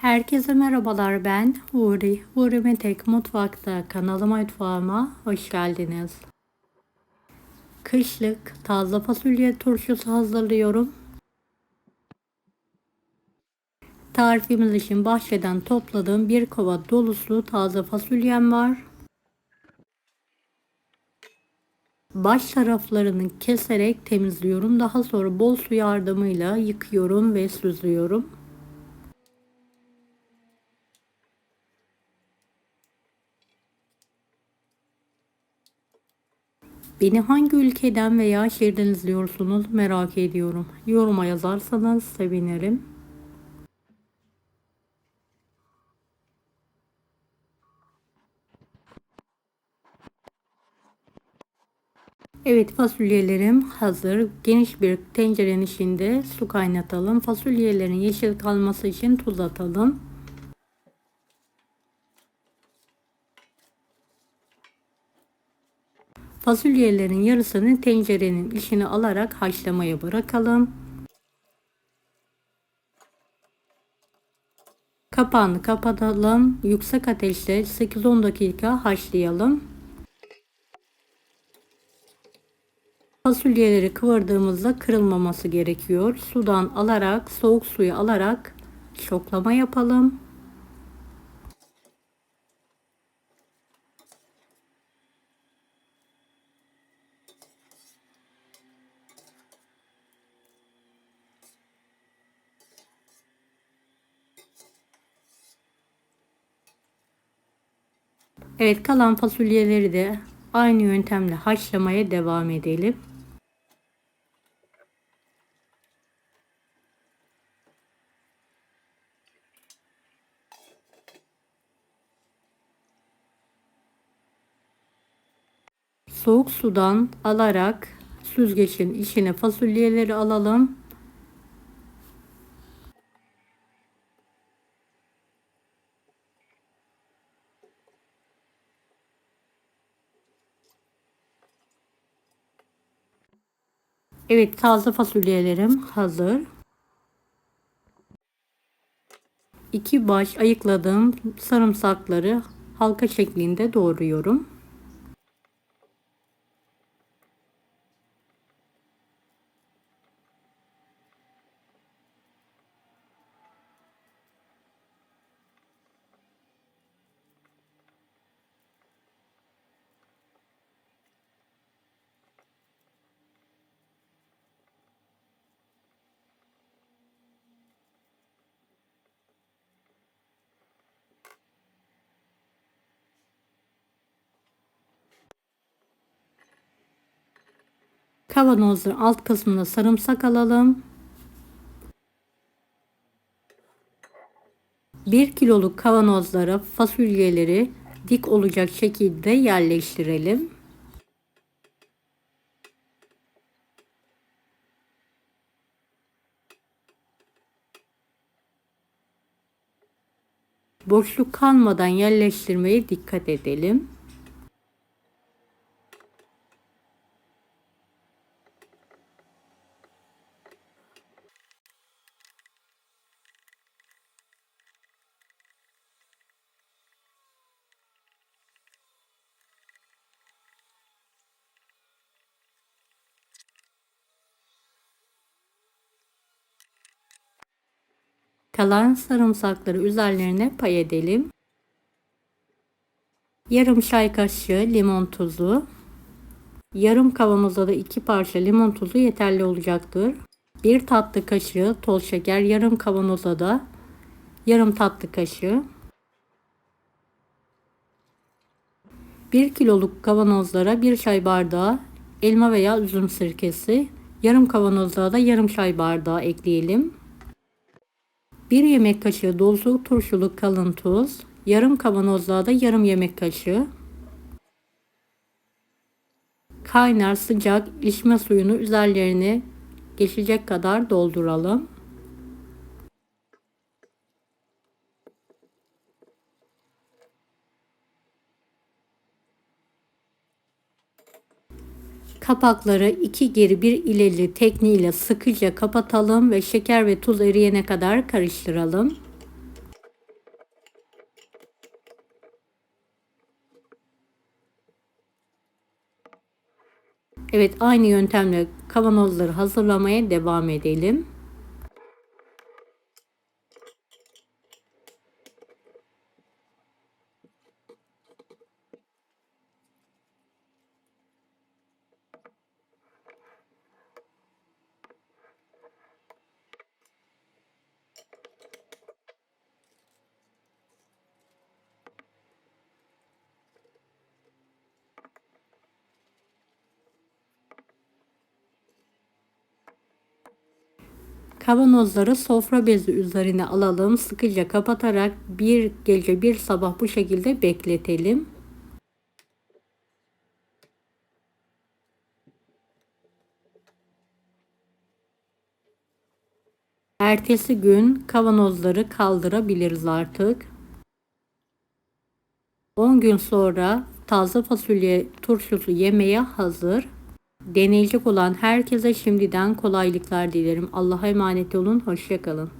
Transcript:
Herkese merhabalar ben Huri. Huri Metek Mutfak'ta kanalıma mutfağıma hoş geldiniz. Kışlık taze fasulye turşusu hazırlıyorum. Tarifimiz için bahçeden topladığım bir kova dolusu taze fasulyem var. Baş taraflarını keserek temizliyorum. Daha sonra bol su yardımıyla yıkıyorum ve süzüyorum. Beni hangi ülkeden veya şehirden izliyorsunuz merak ediyorum. Yoruma yazarsanız sevinirim. Evet fasulyelerim hazır. Geniş bir tencerenin içinde su kaynatalım. Fasulyelerin yeşil kalması için tuz atalım. Fasulyelerin yarısını tencerenin içine alarak haşlamaya bırakalım. Kapağını kapatalım. Yüksek ateşte 8-10 dakika haşlayalım. Fasulyeleri kıvırdığımızda kırılmaması gerekiyor. Sudan alarak, soğuk suyu alarak şoklama yapalım. Evet kalan fasulyeleri de aynı yöntemle haşlamaya devam edelim. Soğuk sudan alarak süzgecin içine fasulyeleri alalım. Evet taze fasulyelerim hazır. İki baş ayıkladığım sarımsakları halka şeklinde doğruyorum. Kavanozun alt kısmına sarımsak alalım. 1 kiloluk kavanozlara fasulyeleri dik olacak şekilde yerleştirelim. Boşluk kalmadan yerleştirmeye dikkat edelim. Kalan sarımsakları üzerlerine pay edelim. Yarım çay kaşığı limon tuzu. Yarım kavanoza da iki parça limon tuzu yeterli olacaktır. Bir tatlı kaşığı toz şeker, yarım kavanoza da yarım tatlı kaşığı. 1 kiloluk kavanozlara 1 çay bardağı elma veya üzüm sirkesi, yarım kavanozlara da yarım çay bardağı ekleyelim. 1 yemek kaşığı dolusu turşuluk kalın tuz, yarım kavanozluğa da yarım yemek kaşığı. Kaynar sıcak içme suyunu üzerlerine geçecek kadar dolduralım. Kapakları iki geri bir ileri tekniğiyle sıkıca kapatalım ve şeker ve tuz eriyene kadar karıştıralım. Evet aynı yöntemle kavanozları hazırlamaya devam edelim. Kavanozları sofra bezi üzerine alalım. Sıkıca kapatarak bir gece bir sabah bu şekilde bekletelim. Ertesi gün kavanozları kaldırabiliriz artık. 10 gün sonra taze fasulye turşusu yemeğe hazır. Deneyecek olan herkese şimdiden kolaylıklar dilerim. Allah'a emanet olun. Hoşçakalın.